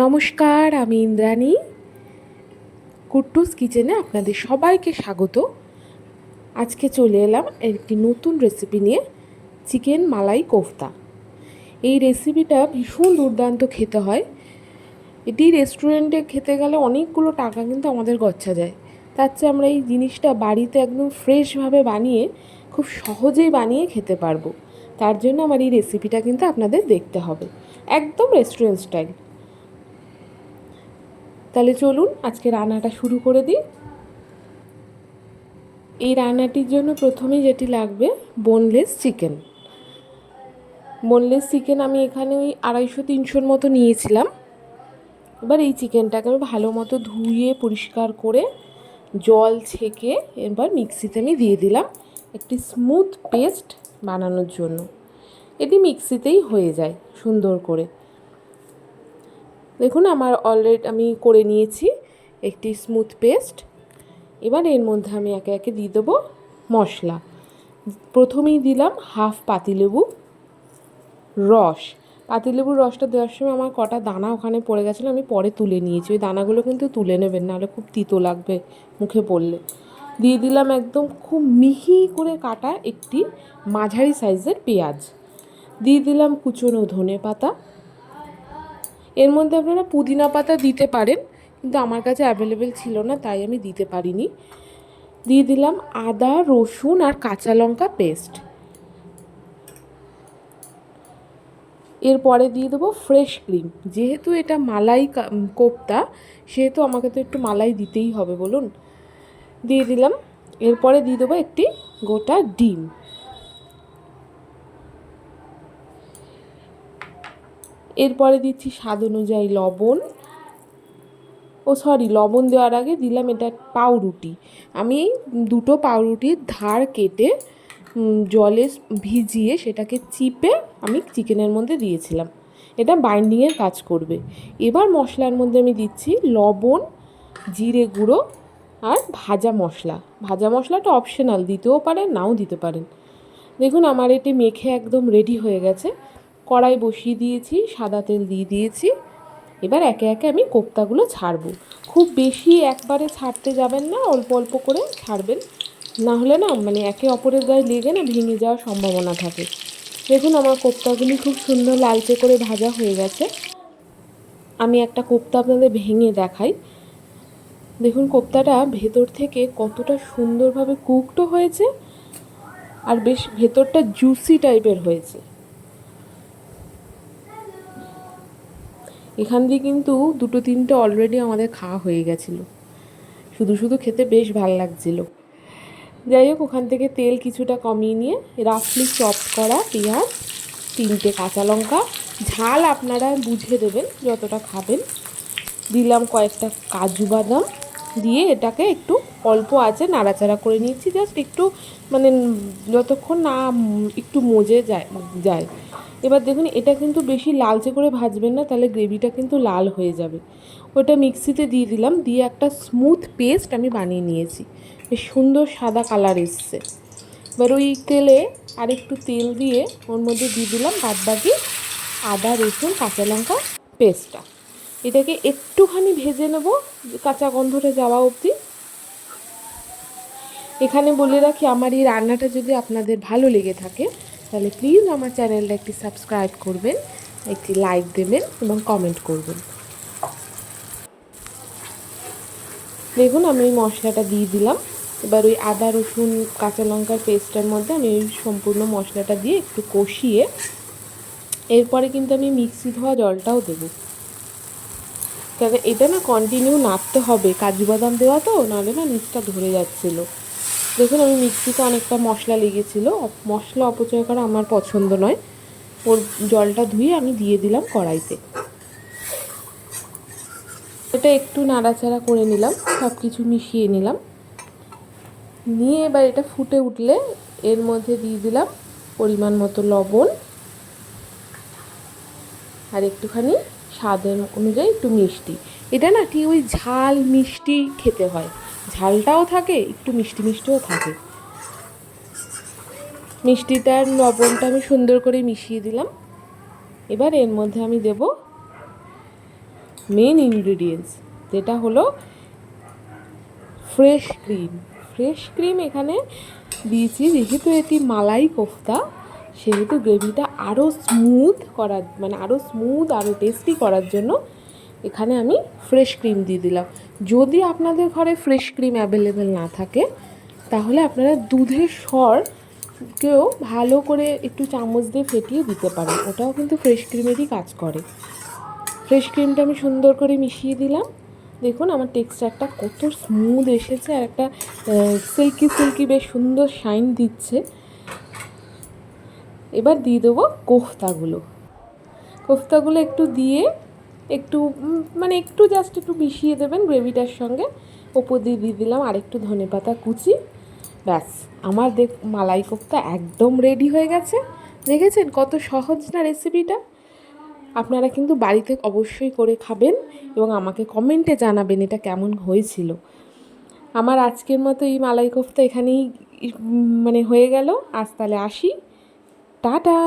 নমস্কার, আমি ইন্দ্রাণী। কুট্টুস কিচেনে আপনাদের সবাইকে স্বাগত। আজকে চলে এলাম একটি নতুন রেসিপি নিয়ে, চিকেন মালাই কোফতা। এই রেসিপিটা ভীষণ দুর্দান্ত খেতে হয়। এটি রেস্টুরেন্টে খেতে গেলে অনেকগুলো টাকা কিন্তু আমাদের গচ্ছা যায়। তার চেয়ে আমরা এই জিনিসটা বাড়িতে একদম ফ্রেশভাবে বানিয়ে, খুব সহজেই বানিয়ে খেতে পারব। তার জন্য আমার এই রেসিপিটা কিন্তু আপনাদের দেখতে হবে। একদম রেস্টুরেন্ট স্টাইল তাহলে চলুন আজকে রান্নাটা শুরু করে দিই। এই রান্নাটির জন্য প্রথমে যেটি লাগবে বোনলেস চিকেন বোনলেস চিকেন আমি এখানে ওই আড়াইশো তিনশোর মতো নিয়েছিলাম। এবার এই চিকেনটাকে আমি ভালো মতো ধুয়ে, পরিষ্কার করে, জল ছেঁকে এবার মিক্সিতে আমি দিয়ে দিলাম একটি স্মুথ পেস্ট বানানোর জন্য। এটি মিক্সিতেই হয়ে যায় সুন্দর করে। দেখুন, আমার অলরেডি আমি করে নিয়েছি একটি স্মুথ পেস্ট এবার এর মধ্যে আমি একে একে দিয়ে দেবো মশলা। প্রথমেই দিলাম হাফ পাতিলেবু রস। পাতিলেবুর রসটা দেওয়ার সময় আমার কটা দানা ওখানে পড়ে গেছিল, আমি পরে তুলে নিয়েছি। ওই দানাগুলো কিন্তু তুলে নেবেন, নাহলে খুব তিতো লাগবে মুখে পড়লে। দিয়ে দিলাম একদম খুব মিহি করে কাটা একটি মাঝারি সাইজের পেঁয়াজ। দিয়ে দিলাম কুচনো ধনে পাতা এর মধ্যে আপনারা পুদিনা পাতা দিতে পারেন, কিন্তু আমার কাছে অ্যাভেলেবেল ছিল না, তাই আমি দিতে পারিনি। দিয়ে দিলাম আদা, রসুন আর কাঁচা লঙ্কা পেস্ট এরপরে দিয়ে দেবো ফ্রেশ ক্রিম যেহেতু এটা মালাই কোপ্তা, সেহেতু আমাকে তো একটু মালাই দিতেই হবে, বলুন। দিয়ে দিলাম। এরপরে দিয়ে দেবো একটি গোটা ডিম। এরপরে দিচ্ছি স্বাদ অনুযায়ী লবণ। ও সরি, লবণ দেওয়ার আগে দিলাম এটা পাউরুটি। আমি দুটো পাউরুটির ধার কেটে জলে ভিজিয়ে সেটাকে চিপে আমি চিকেনের মধ্যে দিয়েছিলাম। এটা বাইন্ডিংয়ের কাজ করবে। এবার মশলার মধ্যে আমি দিচ্ছি লবণ, জিরে গুঁড়ো আর ভাজা মশলা। ভাজা মশলাটা অপশনাল দিতেও পারেন, নাও দিতে পারেন। দেখুন, আমার এটি মেখে একদম রেডি হয়ে গেছে। কড়াই বসিয়ে দিয়েছি, সাদা তেল দিয়ে দিয়েছি। এবার একে একে আমি কোপ্তাগুলো ছাড়বো। খুব বেশি একবারে ছাড়তে যাবেন না, অল্প অল্প করে ছাড়বেন। না হলে না মানে একে অপরের গায়ে লেগে না ভেঙে যাওয়ার সম্ভাবনা থাকে। দেখুন আমার কোপ্তাগুলি খুব সুন্দর লালচে করে ভাজা হয়ে গেছে। আমি একটা কোপ্তা আপনাদের ভেঙে দেখাই। দেখুন কোপ্তাটা ভেতর থেকে কতটা সুন্দরভাবে কুকটো হয়েছে, আর বেশ ভেতরটা জুসি টাইপের হয়েছে। এখান দিয়ে কিন্তু দুটো তিনটে অলরেডি আমাদের খাওয়া হয়ে গেছিল। শুধু শুধু খেতে বেশ ভালো লাগছিল। যাই হোক, ওখান থেকে তেল কিছুটা কমিয়ে নিয়ে রাফলি চপ করা পেঁয়াজ, তিনটে কাঁচা লঙ্কা, ঝাল আপনারা বুঝে দেবেন যতটা খাবেন। দিলাম কয়েকটা কাজু বাদাম দিয়ে এটাকে একটু অল্প আছে নাড়াচাড়া করে নিচ্ছি জাস্ট একটু মানে যতক্ষণ না একটু মজে যায় যায়। এবার দেখুন, এটা কিন্তু বেশি লালচে করে ভাজবেন না, তাহলে গ্রেভিটা কিন্তু লাল হয়ে যাবে। ওটা মিক্সিতে দিয়ে দিলাম, দিয়ে একটা স্মুথ পেস্ট আমি বানিয়ে নিয়েছি। বেশ সুন্দর সাদা কালার এসছে। এবার ওই তেলে আর একটু তেল দিয়ে ওর মধ্যে দিয়ে দিলাম বাদ বাকি আদা, রসুন, কাঁচা লঙ্কা পেস্টটা এটাকে একটুখানি ভেজে নেব, কাঁচা গন্ধটা যাওয়া অবধি। এখানে বলে রাখি, আমার এই রান্নাটা যদি আপনাদের ভালো লেগে থাকে তাহলে প্লিজ আমার চ্যানেলটা একটি সাবস্ক্রাইব করবেন, একটি লাইক দেবেন এবং কমেন্ট করবেন। দেখুন, আমি ওই মশলাটা দিয়ে দিলাম। এবার ওই আদা, রসুন, কাঁচা লঙ্কার পেস্টের মধ্যে আমি ওই সম্পূর্ণ মশলাটা দিয়ে একটু কষিয়ে, এরপরে কিন্তু আমি মিক্সি ধোয়া জলটাও দেবো। তবে এটা না কন্টিনিউ নাড়তে হবে। কাজু বাদাম দেওয়া তো, নাহলে না নিচটা ধরে যাচ্ছিল। দেখুন আমি মিক্সিতে অনেকটা মশলা লেগেছিলো। মশলা অপচয় করা আমার পছন্দ নয়। ওর জলটা ধুয়ে আমি দিয়ে দিলাম কড়াইতে। এটা একটু নাড়াচাড়া করে নিলাম সব কিছু মিশিয়ে নিলাম। নিয়ে এবার এটা ফুটে উঠলে এর মধ্যে দিয়ে দিলাম পরিমাণ মতো লবণ। আর একটুখানি স্বাদের অনুযায়ী একটু মিষ্টি। এটা না ঠিক ওই ঝাল মিষ্টি খেতে হয়। ঝালটাও থাকে, একটু মিষ্টি মিষ্টিও থাকে। মিষ্টিটার লবণটা আমি সুন্দর করে মিশিয়ে দিলাম। এবার এর মধ্যে আমি দেব মেন ইনগ্রিডিয়েন্টস যেটা হলো ফ্রেশ ক্রিম ফ্রেশ ক্রিম এখানে দিয়েছি, যেহেতু এটি মালাই কোফতা, সেহেতু গ্রেভিটা আরও স্মুথ করার মানে আরও স্মুথ আরও টেস্টি করার জন্য এখানে আমি ফ্রেশ ক্রিম দিয়ে দিলাম। যদি আপনাদের ঘরে ফ্রেশ ক্রিম অ্যাভেলেবেল না থাকে, তাহলে আপনারা দুধের স্বর কেও ভালো করে একটু চামচ দিয়ে ফেটিয়ে দিতে পারেন। ওটাও কিন্তু ফ্রেশ ক্রিমেরই কাজ করে। ফ্রেশ ক্রিমটা আমি সুন্দর করে মিশিয়ে দিলাম। দেখুন, আমার টেক্সচারটা কত স্মুথ এসেছে আর একটা সিল্কি সিল্কি বেশ সুন্দর শাইন দিচ্ছে। এবার দিয়ে দেবো কোফতাগুলো। কোফতাগুলো একটু দিয়ে একটু মানে একটু জাস্ট একটু মিশিয়ে দেবেন গ্রেভিটার সঙ্গে। ওপর দিয়ে দিয়ে দিলাম আরেকটু ধনে পাতা কুচি। ব্যাস, আমার দেখ, মালাই কোফতা একদম রেডি হয়ে গেছে। দেখেছেন কত সহজ না রেসিপিটা আপনারা কিন্তু বাড়িতে অবশ্যই করে খাবেন এবং আমাকে কমেন্টে জানাবেন এটা কেমন হয়েছিল। আমার আজকের মতো এই মালাই কোফতা এখানেই মানে হয়ে গেল। আজ তাহলে আসি। টাটা!